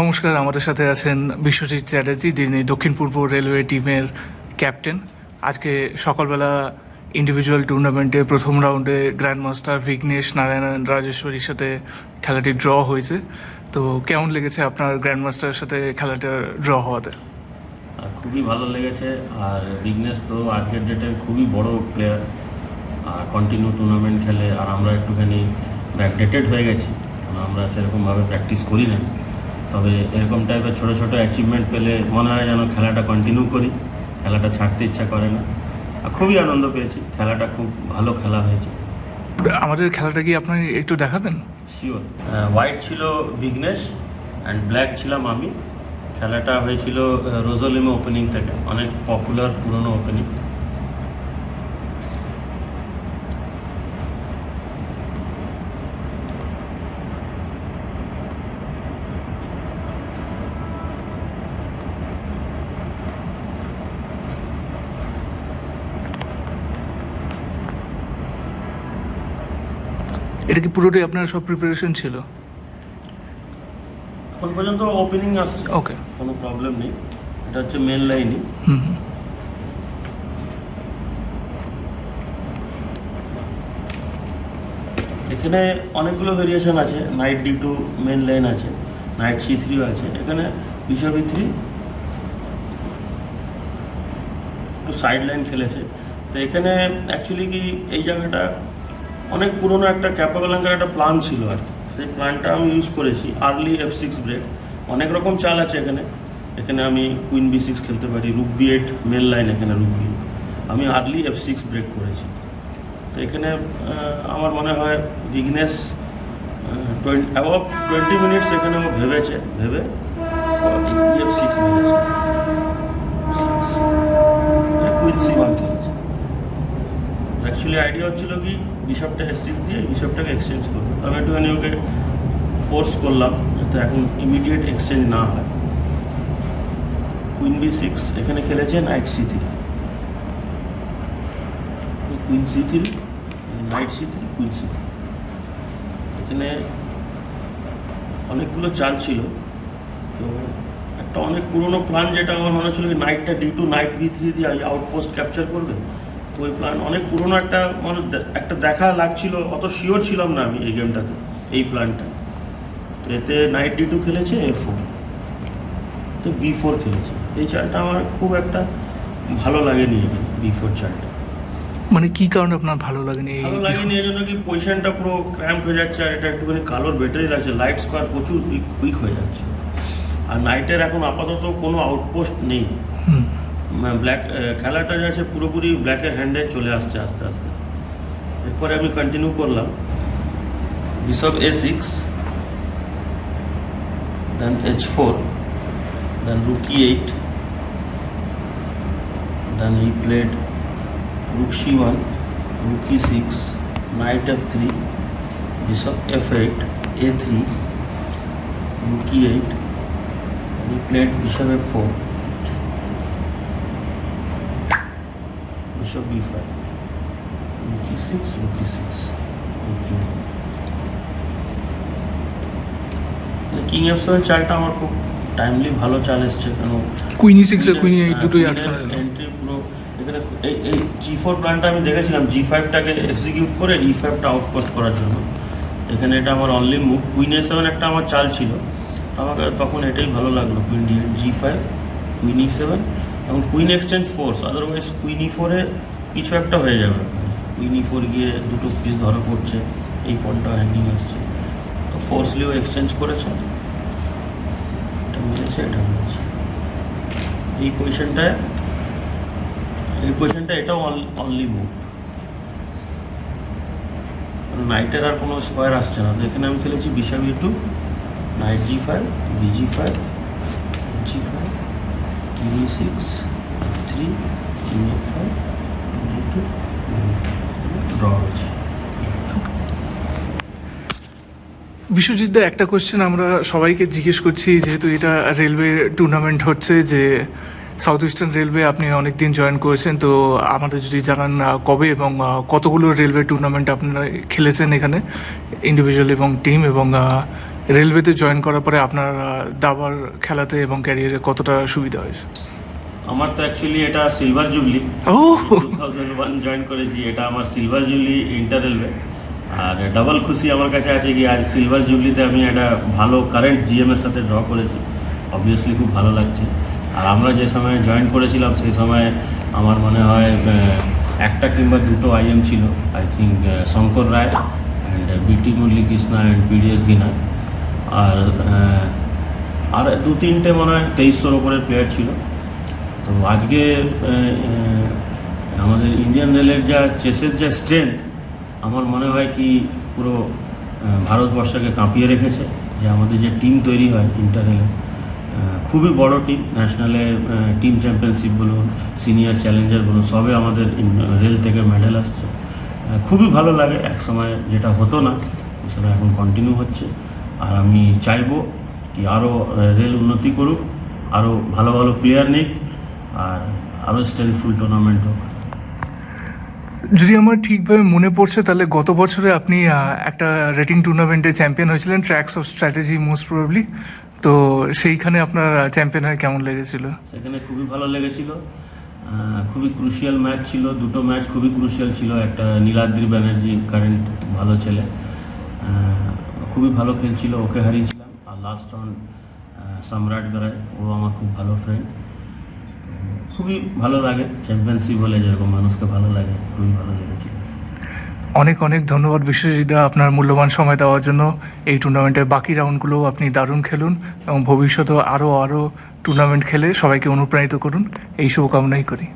নমস্কার, আমাদের সাথে আছেন বিশ্বজিৎ চ্যাটার্জি, যিনি দক্ষিণ পূর্ব রেলওয়ে টিমের ক্যাপ্টেন। আজকে সকালবেলা ইন্ডিভিজুয়াল টুর্নামেন্টে প্রথম রাউন্ডে গ্র্যান্ড মাস্টার বিঘ্নেশ নারায়ণ রাজেশ্বরীর সাথে খেলাটি ড্র হয়েছে। তো কেমন লেগেছে আপনার গ্র্যান্ড মাস্টারের সাথে খেলাটা ড্র হওয়াতে? খুবই ভালো লেগেছে। আর বিগনেস তো আজকের ডেটে খুবই বড় প্লেয়ার আর কন্টিনিউ টুর্নামেন্ট খেলে আর আমরা একটুখানি ব্যাকডেটেড হয়ে গেছি। আমরা সেরকমভাবে প্র্যাকটিস করি না। তবে এরকম টাইপের ছোটো ছোটো অ্যাচিভমেন্ট পেলে মনে হয় যেন খেলাটা কন্টিনিউ করি খেলাটা ছাড়তে ইচ্ছা করে না। আর খুবই আনন্দ পেয়েছি খেলাটা খুব ভালো খেলা হয়েছে। আমাদের খেলাটা কি আপনি একটু দেখাবেন? শিওর হোয়াইট ছিল বিঘ্নেশ অ্যান্ড ব্ল্যাক ছিলাম আমি। খেলাটা হয়েছিল রোজলিমে ওপেনিং থেকে অনেক পপুলার পুরনো ওপেনিং এটা কি পুরোটাই আপনার সব প্রিপারেশন ছিল? এখন পর্যন্ত ওপেনিং আসছে। ওকে কোনো প্রবলেম নেই। এটা হচ্ছে মেন লাইনই হুম। এখানে অনেকগুলো ভেরিয়েশন আছে। Knight D two main line আছে। নাইট সি থ্রিও আছে। এখানে বিশবি থ্রি সাইড লাইন খেলেছে। তো এখানে অ্যাকচুয়ালি কি এই জায়গাটা অনেক পুরনো একটা ক্যাপাকালাঙ্কার একটা প্ল্যান ছিল আর কি। সেই প্ল্যানটা আমি ইউজ করেছি আর্লি এফ সিক্স ব্রেক অনেক রকম চাল আছে এখানে। এখানে আমি কুইন বি সিক্স খেলতে পারি rook B eight main line এখানে রুক বি আমি আর্লি এফ সিক্স ব্রেক করেছি। তো এখানে আমার মনে হয় Bighnesh twenty above twenty minutes এখানে ও ভেবেছে, ভেবে এফ সিক্স মেরেছে। কুইন সি ওয়ান খেলেছে। অ্যাকচুয়ালি আইডিয়া হচ্ছিল কি বিশপটা এস সিক্স দিয়ে বিশপটাকে এক্সচেঞ্জ করব। আমি একটুখানি ওকে ফোর্স করলাম যাতে এখন ইমিডিয়েট এক্সচেঞ্জ না হয়। কুইন বি সিক্স এখানে খেলেছে knight C three queen C three knight C three queen C এখানে অনেকগুলো চাল ছিল। তো একটা অনেক পুরনো প্ল্যান যেটা আমার মনে হচ্ছিল নাইটটা D two knight B three দিয়ে আউটপোস্ট ক্যাপচার করবে। তো ওই প্ল্যান অনেক পুরনো একটা মানে একটা দেখা লাগছিল অত শিওর ছিলাম না আমি এই গেমটাতে এই প্ল্যানটা তো এতে নাইট ডি টু খেলেছে এ ফোর তো বি ফোর খেলেছে। এই চালটা আমার খুব একটা ভালো লাগেনি বি ফোর চালটা মানে কি কারণে আপনার ভালো লাগেনি ভালো লাগেনি এই জন্য কি পজিশনটা পুরো ক্র্যাম্প হয়ে যাচ্ছে আর এটা একটুখানি কালোর ব্যাটারি লাগছে লাইট স্কোয়ার প্রচুর উইক উইক হয়ে যাচ্ছে। আর নাইটের এখন আপাতত কোনো আউটপোস্ট নেই। ব্ল্যাক খেলাটা যাচ্ছে পুরোপুরি ব্ল্যাকের হ্যান্ডে চলে আসছে আস্তে আস্তে। এরপরে আমি কন্টিনিউ করলাম। Bishop A six then H four then rook E eight then he played rook c1 rook e6 knight f3 bishop f8 a3 rook e8 and he played bishop f4 bishop b5 rook e6 rook e6 rook e1 king F seven চালটা আমার খুব timely ভালো চাল এসছে কেন queen E six আর Queenie eight দুটোই আটকানো। এন্ট্রি পুরো এখানে এই এই জি ফোর প্ল্যানটা আমি দেখেছিলাম জি ফাইভটাকে এক্সিকিউট করে ই ফাইভটা আউটপোস্ট করার জন্য। এখানে এটা আমার only move queen A seven একটা আমার চাল ছিল। তো আমাকে তখন এটাই ভালো লাগল queen G five queen E seven এবং queen exchange force otherwise queen ফোরে কিছু একটা হয়ে যাবে। কুইন ফোর গিয়ে দুটো পিস ধরা পড়ছে, এই পয়েন্টটা হ্যান্ডিং আসছে। তো ফোর্সলিও এক্সচেঞ্জ করেছে। এটা মিলেছে এটা মিলেছে। এই পজিশনটায় এই পজিশনটা এটাও অনলি মুভ নাইটের আর কোনো স্কোয়ার আসছে না। এখানে আমি খেলেছি bishop B two knight G five B G five G five king six একটা কোয়েশ্চেন আমরা সবাইকে জিজ্ঞেস করছি যেহেতু এটা রেলওয়ে টুর্নামেন্ট হচ্ছে যে সাউথ ইস্টার্ন রেলওয়ে আপনি অনেক দিন জয়েন করেছেন তো আমাদের যদি জানান কবে এবং কতগুলো রেলওয়ে টুর্নামেন্ট আপনারা খেলেছেন এখানে ইন্ডিভিজুয়াল এবং টিম এবং রেলওয়েতে জয়েন করার পরে আপনার দাবার খেলাতে এবং ক্যারিয়ারে কতটা সুবিধা হয়েছে? আমার তো অ্যাকচুয়ালি এটা সিলভার জুবলি ও! টু থাউজেন্ড ওয়ান জয়েন করেছি এটা আমার সিলভার জুবলি ইন্টার রেলওয়ে আর ডাবল খুশি আমার কাছে আছে কি আজ সিলভার জুবলিতে আমি একটা ভালো কারেন্ট জিএমের সাথে ড্র করেছি। অবভিয়াসলি খুব ভালো লাগছে। আর আমরা যে সময় জয়েন করেছিলাম সেই সময় আমার মনে হয় একটা কিংবা দুটো আইএম ছিল। I think Shankar Roy and BT Murali Krishna and PDS গিনা আর আর দু তিনটে মনে হয় তেইশশোর ওপরের প্লেয়ার ছিল। তো আজকে আমাদের ইন্ডিয়ান রেলের যা চেসের যা স্ট্রেংথ আমার মনে হয় কি পুরো ভারতবর্ষকে কাঁপিয়ে রেখেছে যে আমাদের যে টিম তৈরি হয় ইন্টার রেলে খুবই বড় টিম ন্যাশনালে টিম চ্যাম্পিয়নশিপ বলুন সিনিয়র চ্যালেঞ্জার বলুন, সবে আমাদের রেল থেকে মেডেল আসছে। খুবই ভালো লাগে এক সময় যেটা হতো না, সেটা এখন কন্টিনিউ হচ্ছে। আর আমি চাইব কি আরও রেল উন্নতি করুক আরও ভালো ভালো প্লেয়ার নিক আর আরও স্ট্রেংথফুল টুর্নামেন্ট হোক। যদি আমার ঠিকভাবে মনে পড়ছে তাহলে গত বছরে আপনি একটা রেটিং টুর্নামেন্টে চ্যাম্পিয়ন হয়েছিলেন tracks of strategy most probably তো সেইখানে আপনার চ্যাম্পিয়ন হয়ে কেমন লেগেছিল? সেখানে খুবই ভালো লেগেছিল। খুবই ক্রুশিয়াল ম্যাচ ছিল দুটো ম্যাচ খুবই ক্রুশিয়াল ছিল একটা নীলাদ্রি ব্যানার্জি কারেন্ট ভালো ছেলে। খুবই ভালো খেলছিল, ওকে হারিয়েছিলাম। আর লাস্ট রাউন্ড সম্রাট গড়াই ও আমার খুব ভালো ফ্রেন্ড খুবই ভালো লাগে চ্যাম্পিয়নশিপ হলে যেরকম মানুষকে ভালো লাগে, খুবই ভালো লেগেছিল অনেক অনেক ধন্যবাদ বিশ্বজিৎদা আপনার মূল্যবান সময় দেওয়ার জন্য। এই টুর্নামেন্টের বাকি রাউন্ডগুলোও আপনি দারুণ খেলুন এবং ভবিষ্যতেও আরও আরও টুর্নামেন্ট খেলে সবাইকে অনুপ্রাণিত করুন। এই শুভকামনাই করি।